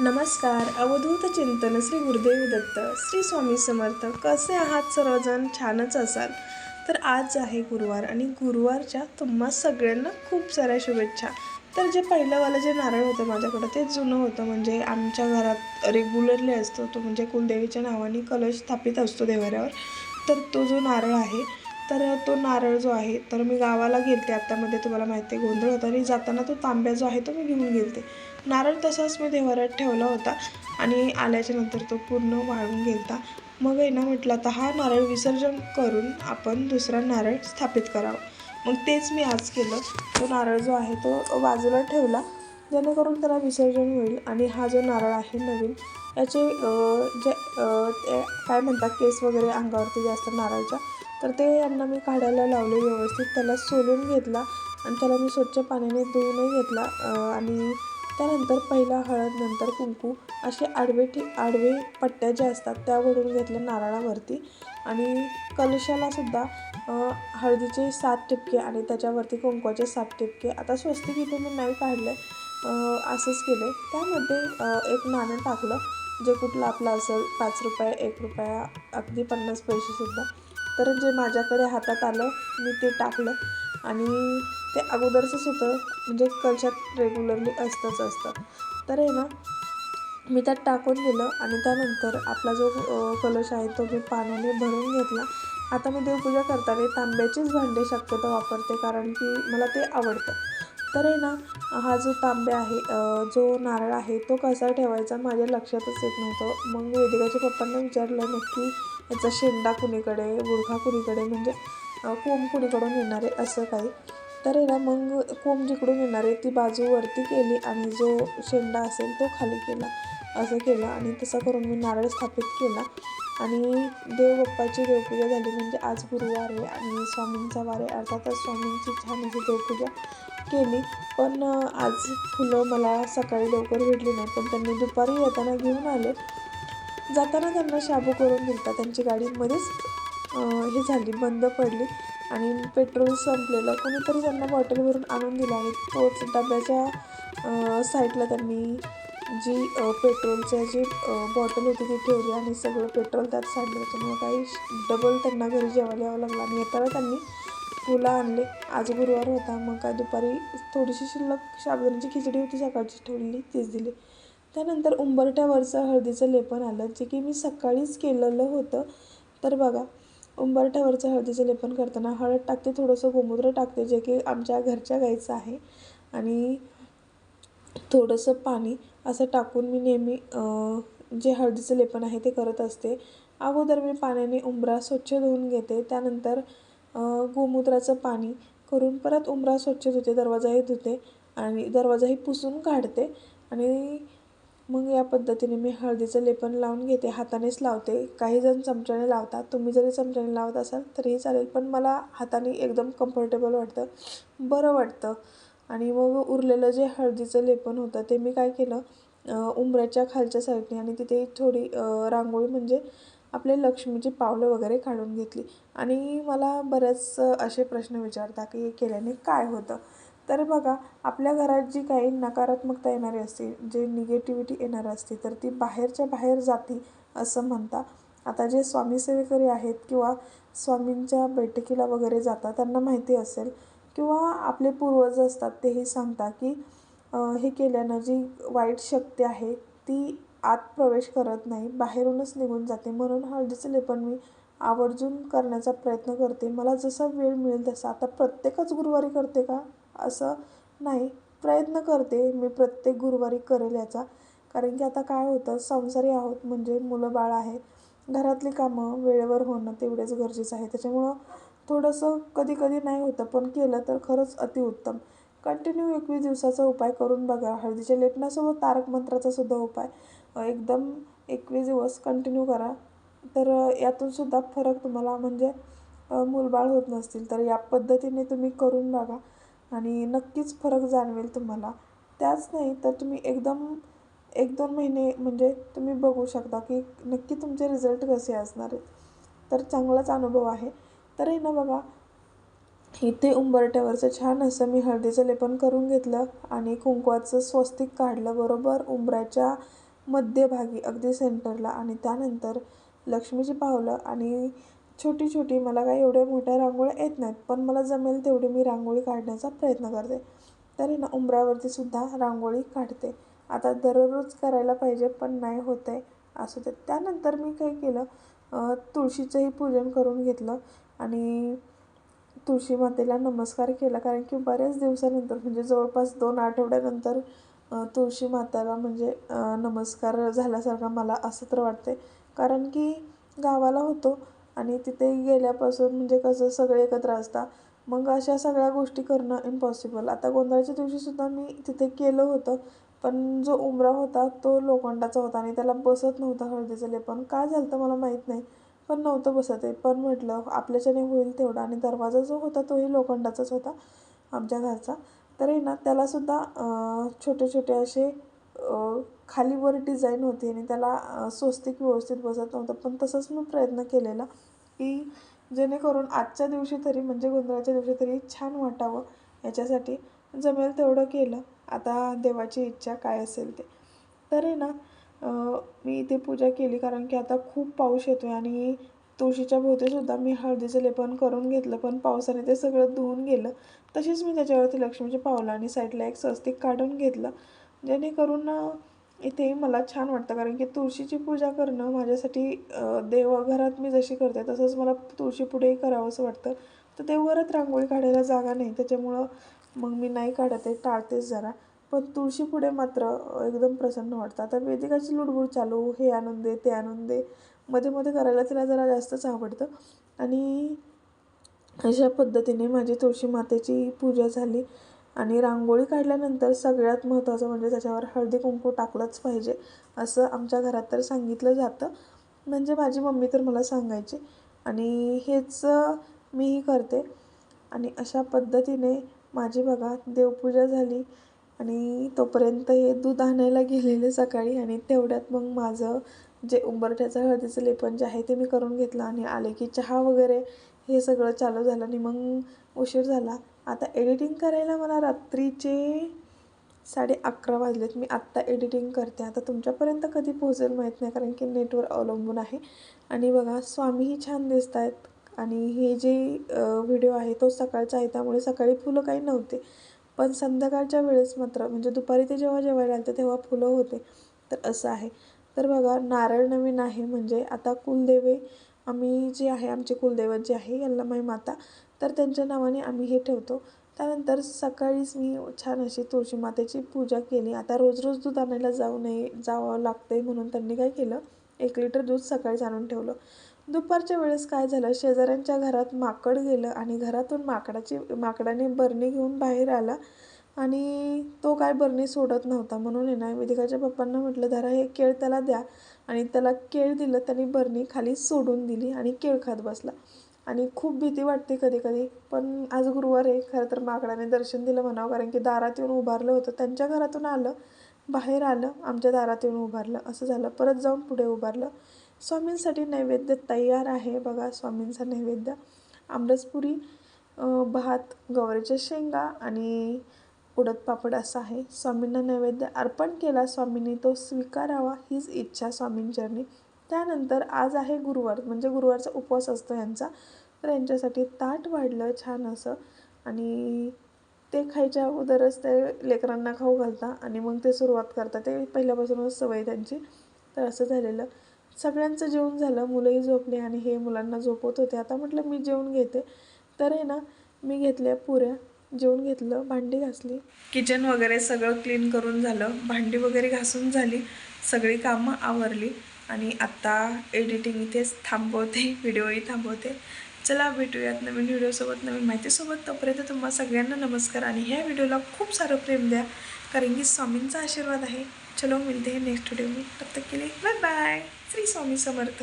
नमस्कार. अवधूत चिंतन श्री गुरुदेव दत्त. श्री स्वामी समर्थ. कसे आहात सर्वजण? छानच असाल. तर आज आहे गुरुवार आणि गुरुवारच्या तुम्हा सगळ्यांना खूप साऱ्या शुभेच्छा. तर जे पहिलंवालं जे नारळ होतं माझ्याकडं ते जुनं होतं. म्हणजे आमच्या घरात रेग्युलरली असतो तो म्हणजे कुलदेवीच्या नावाने कलश स्थापित असतो देवाऱ्यावर. तर तो जो नारळ आहे तर तो नारळ जो आहे तर मी गावाला गेलते. आत्तामध्ये तुम्हाला माहिती आहे गोंधळ होता. आणि जाताना तो तांब्या जो आहे तो मी घेऊन गेलते. नारळ तसाच मी देवाऱ्यात ठेवला होता. आणि आल्याच्यानंतर तो पूर्ण वाळून गेलता. मग आहे ना म्हटलं आता हा नारळ विसर्जन करून आपण दुसरा नारळ स्थापित करावा. मग तेच मी आज केलं. तो नारळ जो आहे तो बाजूला ठेवला. जेणेकरून त्याला विसर्जन होईल. आणि हा जो नारळ आहे नवीन याचे जे ते काय म्हणतात केस वगैरे अंगावरती जे असतात नारळच्या तर ते यांना मी काढायला लावले व्यवस्थित. त्याला सोलून घेतला आणि त्याला मी स्वच्छ पाण्याने धुवूनही घेतला. आणि त्यानंतर पहिला हळद नंतर कुंकू असे आडवे ठी आडवे पट्ट्या ज्या असतात त्या वडून घेतल्या नारळावरती. आणि कलशालासुद्धा हळदीचे सात टिपके आणि त्याच्यावरती कुंकवाचे सात टिपके आता स्वस्तिक इथे मी नाही काढले असंच केलं. त्यामध्ये एक नाणं टाकलं जे कुठलं आपलं असेल पाच रुपये एक रुपया अगदी पन्नास पैसेसुद्धा तर जे माझ्याकडे हातात आलं मी ते टाकलं. आणि ते अगोदरचंच होतं म्हणजे कलशात रेग्युलरली असतंच असतं. तर आहे ना मी त्यात टाकून दिलं आणि त्यानंतर आपला जो कलश आहे तो मी पाण्याने भरून घेतला. आता मी देवपूजा करताना तांब्याचीच भांडे शक्यतो वापरते कारण की मला ते आवडतं. तर आहे ना हा जो तांब्या आहे जो नारळ आहे तो कसा ठेवायचा माझ्या लक्षातच येत नव्हतं. मग वेदिकाच्या पप्पांना विचारलं नक्की याचा शेंडा कुणीकडे गुडघा कुणीकडे म्हणजे कोंब कुणीकडून येणार आहे असं काही. तर ना मग कोंब जिकडून येणार आहे ती बाजू वरती केली आणि जो शेंडा असेल तो खाली केला असं केलं आणि तसं करून मी नारळ स्थापित केला. आणि देवबाप्पाची देवपूजा झाली म्हणजे आज गुरुवार आहे आणि स्वामींचा वार आहे. अर्थातच स्वामींची छान अशी देवपूजा केली. पण आज फुलं मला सकाळी लवकर भेटली नाही पण त्यांनी दुपारी येताना घेऊन आले. जाताना त्यांना शाबू करून दिलता. त्यांची गाडी मध्येच हे झाली बंद पडली आणि पेट्रोल संपलेलं. कोणीतरी त्यांना बॉटलवरून आणून दिलं आणि तोच डब्याच्या साईडला त्यांनी जी पेट्रोलच्या जी बॉटल होती ती ठेवली आणि सगळं पेट्रोल त्यात सांडलं त्याच्यामुळे काही डबल त्यांना घरी जेवायला यावं लागलं आणि येताना त्यांनी फुलं आणले. आज गुरुवार होता मग काय दुपारी थोडीशी शिल्लक शाबुदाण्याची खिचडी होती सकाळची ठेवलेली तीच दिली. त्यानंतर उंबरठ्यावरचं हळदीचं लेपन आलं. जे की मी सकाळीच केलेलं होतं. तर बघा उंबरठ्यावरचं हळदीचं लेपन करताना हळद टाकते थोडंसं गोमूत्र टाकते जे की आमच्या घरच्या गाईचं आहे. आणि थोडंसं पाणी असं टाकून मी नेहमी जे हळदीचं लेपन आहे ते करत असते. अगोदर मी पाण्याने उंबरा स्वच्छ धुवून घेते. त्यानंतर गोमूत्राचं पाणी करून परत उंबरा स्वच्छ धुते दरवाजाही धुते आणि दरवाजाही पुसून काढते. आणि मग या पद्धतीने मी हळदीचं लेपन लावून घेते. हातानेच लावते. काही जण चमच्याने लावतात. तुम्ही जरी चमच्याने लावत असाल तरीही चालेल. पण मला हाताने एकदम कम्फर्टेबल वाटतं. बरं वाटतं. आणि मग उरलेलं जे हळदीचं लेपन होतं ते मी काय केलं? उंबऱ्याच्या खालच्या साईडने आणि तिथे थोडी रांगोळी म्हणजे आपले लक्ष्मीची पावलं वगैरे काढून घेतली. आणि मला बरेच असे प्रश्न विचारता की हे केल्याने काय होतं? तर बघा आपल्या घरात जी काही नकारात्मकता येणारी असते जे निगेटिव्हिटी येणार असते तर ती बाहेरच्या बाहेर जाते असं म्हणता. आता जे स्वामी सेवेकरी आहेत किंवा स्वामींच्या बैठकीला वगैरे जातात त्यांना माहिती असेल किंवा आपले पूर्वज असतात तेही सांगतात की हे केल्यानं जी वाईट शक्ती आहे ती आत प्रवेश करत नाही बाहेरूनच निघून जाते. म्हणून हळदीचं लेपन मी आवर्जून करण्याचा प्रयत्न करते. मला जसा वेळ मिळेल तसा. आता प्रत्येकच गुरुवारी करते का? असं नाही. प्रयत्न करते मी प्रत्येक गुरुवारी करेल याचा. कारण की आता काय होतं संसारी आहोत म्हणजे मुलं बाळ आहेत घरातली कामं वेळेवर होणं तेवढेच गरजेचं आहे. त्याच्यामुळं थोडंसं कधी कधी नाही होतं पण केलं तर खरंच अतिउत्तम. कंटिन्यू एकवीस दिवसाचा उपाय करून बघा. हळदीच्या लेपनासोबत तारक मंत्राचा सुद्धा उपाय. एकदम एकवीस दिवस कंटिन्यू करा. तर यातून सुद्धा फरक तुम्हाला म्हणजे मूलबाळ होत नसतील. तर या पद्धतीने तुम्ही करून बघा. आणि नक्कीच फरक जाणवेल तुम्हाला. त्याच नाही तर तुम्ही एकदम एक दोन महिने म्हणजे तुम्ही बघू शकता की नक्की तुमचे रिझल्ट कसे असणार आहेत. तर चांगलाच अनुभव आहे. तर आहे ना बघा इथे उंबरट्यावरचं छान असं मी हळदीचं लेपन करून घेतलं आणि कुंकवाचं स्वस्तिक काढलं बरोबर उंबऱ्याच्या मध्यभागी अगदी सेंटरला आणि त्यानंतर लक्ष्मीची पावलं आणि छोटी छोटी मला काही एवढ्या मोठ्या रांगोळ्या येत नाहीत पण मला जमेल तेवढी मी रांगोळी काढण्याचा प्रयत्न करते. तरी ना उंबरावरती सुद्धा रांगोळी काढते. आता दररोज करायला पाहिजे पण नाही होत आहे असू देत त्यानंतर मी काय केलं तुळशीचंही पूजन करून घेतलं आणि तुळशी मातेला नमस्कार केला. कारण की बऱ्याच दिवसानंतर म्हणजे जवळपास दोन आठवड्यानंतर तुळशी माताला म्हणजे नमस्कार झाल्यासारखा मला असं तर वाटते कारण की गावाला होतो आणि तिथे गेल्यापासून म्हणजे कसं सगळे एकत्र असतात मग अशा सगळ्या गोष्टी करणं इम्पॉसिबल आता गोंधळाच्या दिवशीसुद्धा मी तिथे केलं होतं पण जो उंबरा होता तो लोखंडाचा होता आणि त्याला बसत नव्हता हळदीचं लेपन. काय झालं तर मला माहीत नाही पण नव्हतं बसत आहे. पण म्हटलं आपल्याच्याने होईल तेवढा. आणि दरवाजा जो होता तोही लोखंडाचाच होता आमच्या घरचा. तरी ना त्यालासुद्धा छोटे छोटे असे खालीवर खाली वर डिझाईन होती आणि त्याला स्वस्तिक व्यवस्थित बसत नव्हतं. पण तसंच मी प्रयत्न केलेला. की जेणेकरून आजच्या दिवशी तरी म्हणजे गोंधळाच्या दिवशी तरी छान वाटावं. याच्यासाठी जमेल तेवढं केलं. आता देवाची इच्छा काय असेल ते. तर आहे ना मी इथे पूजा केली कारण की आता खूप पाऊस येतो आहे आणि तुळशीच्या भोवतीसुद्धा मी हळदीचं लेपन करून घेतलं पण पावसाने ते सगळं धुवून गेलं. तशीच मी त्याच्यावरती लक्ष्मीची पावलं आणि साईडला एक स्वस्तिक काढून घेतलं. जेणेकरून इथे मला छान वाटतं कारण की तुळशीची पूजा करणं माझ्यासाठी देवघरात मी जशी करते तसंच मला तुळशीपुढेही करावंसं वाटतं. तर देवघरात रांगोळी काढायला जागा नाही त्याच्यामुळं मग मी नाही काढत आहे टाळतेच जरा. पण तुळशीपुढे मात्र एकदम प्रसन्न वाटतं. आता वेदिकाची लुडबुड चालू हे आणून दे ते आणून दे मध्ये मध्ये करायला तिला जरा जास्तच आवडतं. आणि अशा पद्धतीने माझी तुळशी मातेची पूजा झाली. आणि रांगोळी काढल्यानंतर सगळ्यात महत्त्वाचं म्हणजे त्याच्यावर हळदी कुंकू टाकलंच पाहिजे असं आमच्या घरात तर सांगितलं जातं. म्हणजे माझी मम्मी तर मला सांगायची. आणि हेच मीही करते. आणि अशा पद्धतीने माझी बघा देवपूजा झाली. आणि तोपर्यंत हे दूध आणायला गेलेले सकाळी आणि तेवढ्यात मग माझं जे उंबरठ्याचं हळदीचं लेपन जे आहे ते मी करून घेतलं. आणि आले की चहा वगैरे हे सगळं चालू झालं आणि मग उशीर झाला. आता एडिटिंग करायला मला रात्रीचे साडे अकरा वाजलेत. मी आत्ता एडिटिंग करते. आता तुमच्यापर्यंत कधी पोहोचेल माहीत नाही कारण की नेटवर अवलंबून आहे. आणि बघा स्वामीही छान दिसत आहेत आणि हे जे व्हिडिओ आहे तो सकाळचा आहे. त्यामुळे सकाळी फुलं काही नव्हते. पण संध्याकाळच्या वेळेस मात्र म्हणजे दुपारी ते जेव्हा जेवायला आलते तेव्हा फुलं होते. तर असं आहे. तर बघा नारळ नवीन आहे. म्हणजे आता कुलदेवे आम्ही जे आहे आमचे कुलदैवत जे आहे यल्लामाई माता तर त्यांच्या नावाने आम्ही हे ठेवतो. त्यानंतर सकाळीच मी छान अशी तुळशी मातेची पूजा केली. आता रोज रोज दूध आणायला जाऊ नये जावं लागते म्हणून त्यांनी काय केलं? एक लिटर दूध सकाळीच आणून ठेवलं. दुपारच्या वेळेस काय झालं? शेजाऱ्यांच्या घरात माकड गेलं आणि घरातून माकडाची माकडाने बरणी घेऊन बाहेर आला आणि तो काय बरणी सोडत नव्हता. म्हणून आहे ना विधिकाच्या पप्पांना म्हटलं धरा हे केळ त्याला द्या. आणि त्याला केळ दिलं त्याने बरणी खाली सोडून दिली आणि केळ खात बसला. आणि खूप भीती वाटते कधी कधी पण आज गुरुवार आहे खरं तर माकडाने दर्शन दिलं म्हणावं कारण की दारात येऊन उभारलं होतं. त्यांच्या घरातून आलं बाहेर आलं आमच्या दारात येऊन उभारलं. असं झालं परत जाऊन पुढे उभारलं. स्वामींसाठी नैवेद्य तयार आहे बघा स्वामींचा नैवेद्य. आमरसपुरी भात गवारीच्या शेंगा आणि उडद पापड असा आहे. स्वामींना नैवेद्य अर्पण केला स्वामींनी तो स्वीकारावा हीच इच्छा स्वामींचरणी त्यानंतर आज आहे गुरुवार म्हणजे गुरुवारचा उपवास असतो यांचा. तर यांच्यासाठी ताट वाढलं छान असं. आणि ते खायच्या अगोदरच ते लेकरांना खाऊ घालता आणि मग ते सुरुवात करतात ते पहिल्यापासूनच सवय त्यांची. तर असं झालेलं. सगळ्यांचं जेवण झालं. मुलंही झोपले आणि हे मुलांना झोपवत होते. आता म्हटलं मी जेवण घेते. तर आहे ना मी घेतल्या पुऱ्या. जेवण घेतलं भांडी घासली. किचन वगैरे सगळं क्लीन करून झालं. भांडी वगैरे घासून झाली. सगळी कामं आवरली. आणि आत्ता एडिटिंग इथेच थांबवते व्हिडिओही थांबवते. चला भेटूयात नवीन व्हिडिओसोबत नवीन माहितीसोबत तोपर्यंत तुम्हा सगळ्यांना नमस्कार आणि ह्या व्हिडिओला खूप सारं प्रेम द्या. कारण की स्वामींचा आशीर्वाद आहे. चलो मिळते नेक्स्ट व्हिडिओ मी. तब तक बाय बाय श्री स्वामी समर्थ.